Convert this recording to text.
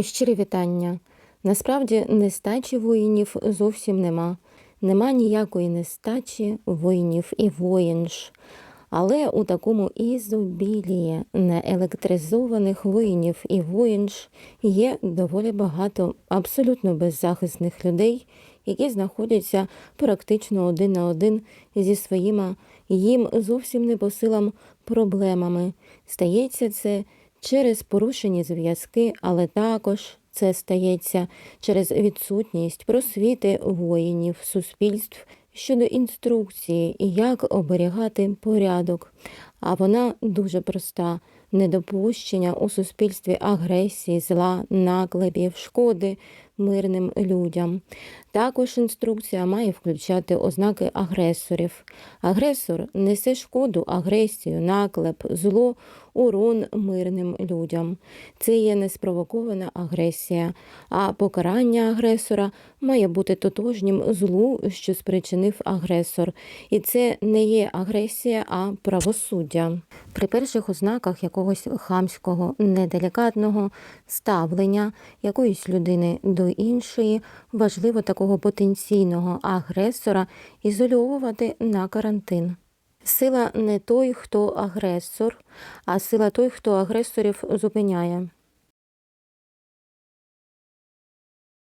Щирі вітання. Насправді нестачі воїнів зовсім нема. Нема ніякої нестачі воїнів і воїнж. Але у такому ізобілії неелектризованих воїнів і воїнж є доволі багато абсолютно беззахисних людей, які знаходяться практично один на один зі своїми їм зовсім не по силам проблемами. Стається це через порушені зв'язки, але також це стається через відсутність просвіти воїнів, суспільств щодо інструкції, як оберігати порядок. А вона дуже проста: недопущення у суспільстві агресії, зла, наклепів, шкоди мирним людям. Також інструкція має включати ознаки агресорів. Агресор несе шкоду, агресію, наклеп, зло, урон мирним людям. Це є неспровокована агресія, а покарання агресора має бути тотожнім злу, що спричинив агресор. І це не є агресія, а правосуддя. При перших ознаках якогось хамського, неделікатного ставлення якоїсь людини до іншої, важливо такого потенційного агресора ізольовувати на карантин. Сила не той, хто агресор, а сила той, хто агресорів зупиняє.